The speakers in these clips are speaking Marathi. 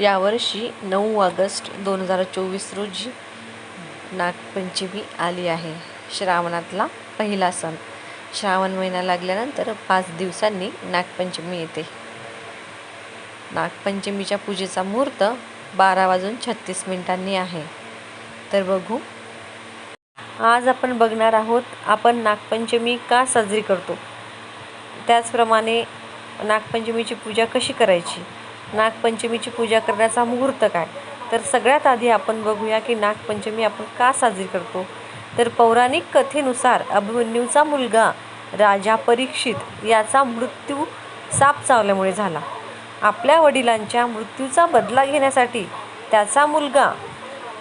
यावर्षी नऊ ऑगस्ट दोन हजार चोवीस रोजी नागपंचमी आली आहे. श्रावणातला पहिला सण. श्रावण महिना लागल्यानंतर पाच दिवसांनी नागपंचमी येते. नागपंचमीच्या पूजेचा मुहूर्त बारा वाजून छत्तीस मिनिटांनी आहे. तर बघू. आज आपण बघणार आहोत आपण नागपंचमी का साजरी करतो? त्याचप्रमाणे नागपंचमीची पूजा कशी करायची? नागपंचमीची पूजा करण्याचा मुहूर्त काय? तर सगळ्यात आधी आपण बघूया की नागपंचमी आपण का साजरी करतो? तर पौराणिक कथेनुसार अभिमन्यूचा मुलगा राजा परीक्षित याचा मृत्यू साप चावल्यामुळे झाला. आपल्या वडिलांच्या मृत्यूचा बदला घेण्यासाठी त्याचा मुलगा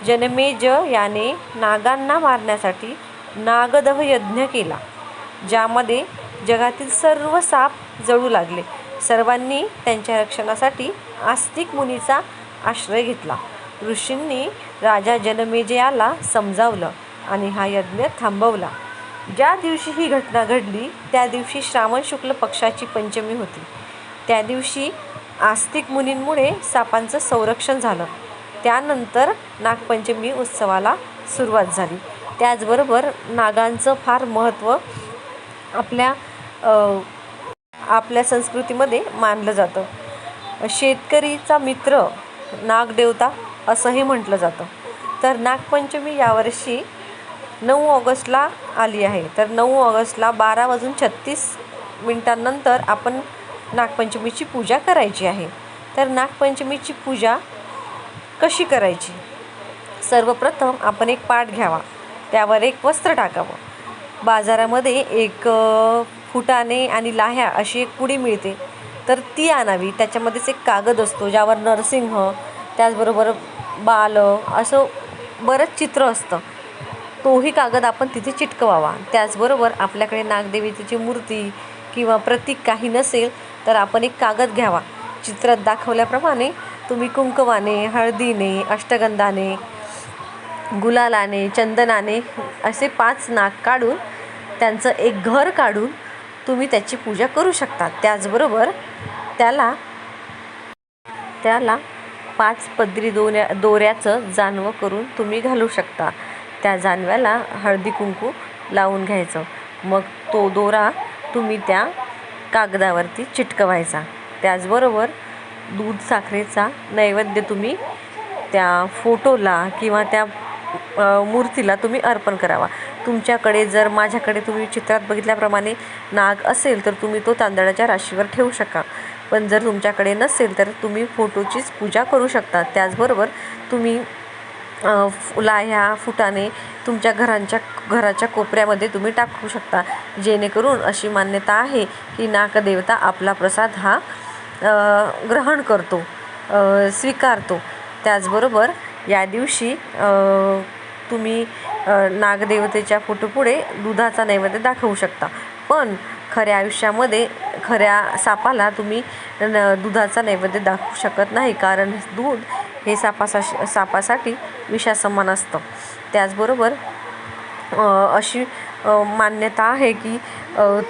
जनमेज याने नागांना मारण्यासाठी नागदह यज्ञ केला ज्यामध्ये जगातील सर्व साप जळू लागले. सर्वांनी त्यांच्या रक्षणासाठी आस्तिक मुनीचा आश्रय घेतला. ऋषींनी राजा जनमेजयाला समजावलं आणि हा यज्ञ थांबवला. ज्या दिवशी ही घटना घडली त्या दिवशी श्रावण शुक्ल पक्षाची पंचमी होती. त्या दिवशी आस्तिक मुनींमुळे सापांचं संरक्षण झालं. त्यानंतर नागपंचमी उत्सवाला सुरुवात झाली. त्याचबरोबर नागांचं फार महत्त्व आपल्या आपल्या संस्कृतीमध्ये मानलं जातं. शेतकरीचा मित्र नागदेवता असंही म्हटलं जातं. तर नागपंचमी यावर्षी नऊ ऑगस्टला आली आहे. तर नऊ ऑगस्टला बारा वाजून छत्तीस मिनटांनंतर आपण नागपंचमीची पूजा करायची आहे. तर नागपंचमीची पूजा कशी करायची? सर्वप्रथम आपण एक पाट घ्यावा. त्यावर एक वस्त्र टाकावं. बाजारामध्ये एक फुटाणे आणि लाह्या अशी एक पुडी मिळते. तर ती आणावी. त्याच्यामध्येच एक कागद असतो ज्यावर नरसिंह त्याचबरोबर बाल असं बरंच चित्र असतं. तोही कागद आपण तिथे चिटकवावा. त्याचबरोबर आपल्याकडे नागदेवीची मूर्ती किंवा प्रतीक काही नसेल तर आपण एक कागद घ्यावा. चित्रात दाखवल्याप्रमाणे तुम्ही कुंकवाने हळदीने अष्टगंधाने गुलालाने चंदनाने असे पाच नाग काढून त्यांचं एक घर काढून तुम्ही त्याची पूजा करू शकता. त्याचबरोबर त्याला त्याला पाच पदरी दोऱ्या दोऱ्याचं जानवं करून तुम्ही घालू शकता. त्या जानव्याला हळदी कुंकू लावून घ्यायचं. मग तो दोरा तुम्ही त्या कागदावरती चिटकवायचा. त्याचबरोबर दूध साखरेचा नैवेद्य तुम्ही त्या फोटोला किंवा त्या मूर्तीला तुम्ही अर्पण करावा. तुमच्याकडे जर माझ्याकडे तुम्ही चित्रात बघितल्याप्रमाणे नाग असेल तर तुम्ही तो तांदळाच्या राशीवर ठेवू शका पण जर तुमच्याकडे नसेल तर तुम्ही फोटोचीच पूजा करू शकता. त्याचबरोबर तुम्ही लाह्या फुटाने तुमच्या घरांच्या घराच्या कोपऱ्यामध्ये तुम्ही टाकू शकता. जेणेकरून अशी मान्यता आहे की नागदेवता आपला प्रसाद हा ग्रहण करतो स्वीकारतो. त्याचबरोबर या दिवशी तुम्ही नागदेवतेच्या फोटोपुढे दुधाचा नैवेद्य दाखवू शकता. पण खऱ्या आयुष्यामध्ये खऱ्या सापाला तुम्ही न दुधाचा नैवेद्य दाखवू शकत नाही कारण दूध हे सापासा सापासाठी विषासमान असतं. त्याचबरोबर अशी मान्यता आहे की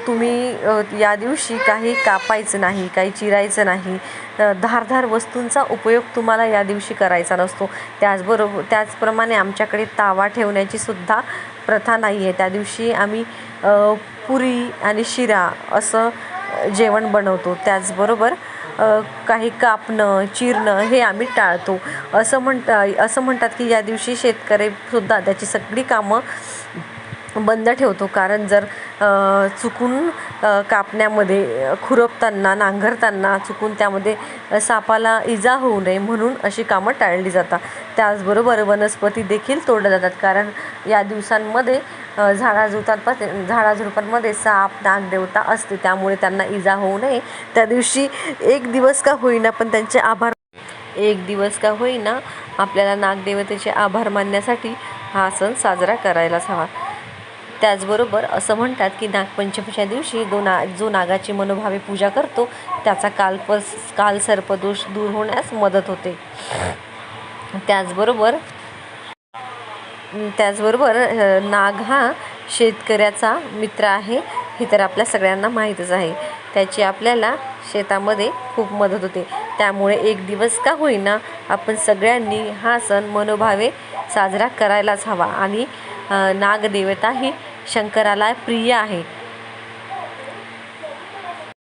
तुम्ही या दिवशी काही कापायचं नाही काही चिरायचं नाही. धारधार वस्तूंचा उपयोग तुम्हाला या दिवशी करायचा नसतो. त्याचबरोबर त्याचप्रमाणे आमच्याकडे तावा ठेवण्याची सुद्धा प्रथा नाही आहे त्या दिवशी आम्ही पुरी आणि शिरा असं जेवण बनवतो. त्याचबरोबर काही कापणं चिरणं हे आम्ही टाळतो. असं म्हणता असं म्हणतात की या दिवशी शेतकरीसुद्धा त्याची सगळी कामं बंद ठेवतो. कारण जर चुकून कापण्यामध्ये खुरपताना नांगरताना चुकून त्यामध्ये सापाला इजा होऊ नये म्हणून अशी कामं टाळली जातात. त्याचबरोबर वनस्पती देखील तोडल्या जातात. कारण या दिवसांमध्ये झाडाझुडपांपासून झाडाझुडपांमध्ये साप नागदेवता असते. त्यामुळे त्यांना इजा होऊ नये. त्या दिवशी एक दिवस का होईना पण त्यांचे आभार एक दिवस का होईना आपल्याला नागदेवतेचे आभार मानण्यासाठी हा सण साजरा करायलाच हवा. त्याचबरोबर असं म्हणतात की नागपंचमीच्या दिवशी दो ना जो नागाची मनोभावे पूजा करतो त्याचा कालपस काल सर्पदोष दूर होण्यास मदत होते. त्याचबरोबर त्याचबरोबर नाग हा शेतकऱ्याचा मित्र आहे हे तर आपल्या सगळ्यांना माहीतच आहे. त्याची आपल्याला शेतामध्ये खूप मदत होते. त्यामुळे एक दिवस का होईना आपण सगळ्यांनी हा सण मनोभावे साजरा करायलाच हवा. आणि नागदेवता ही शंकराला प्रिय आहे.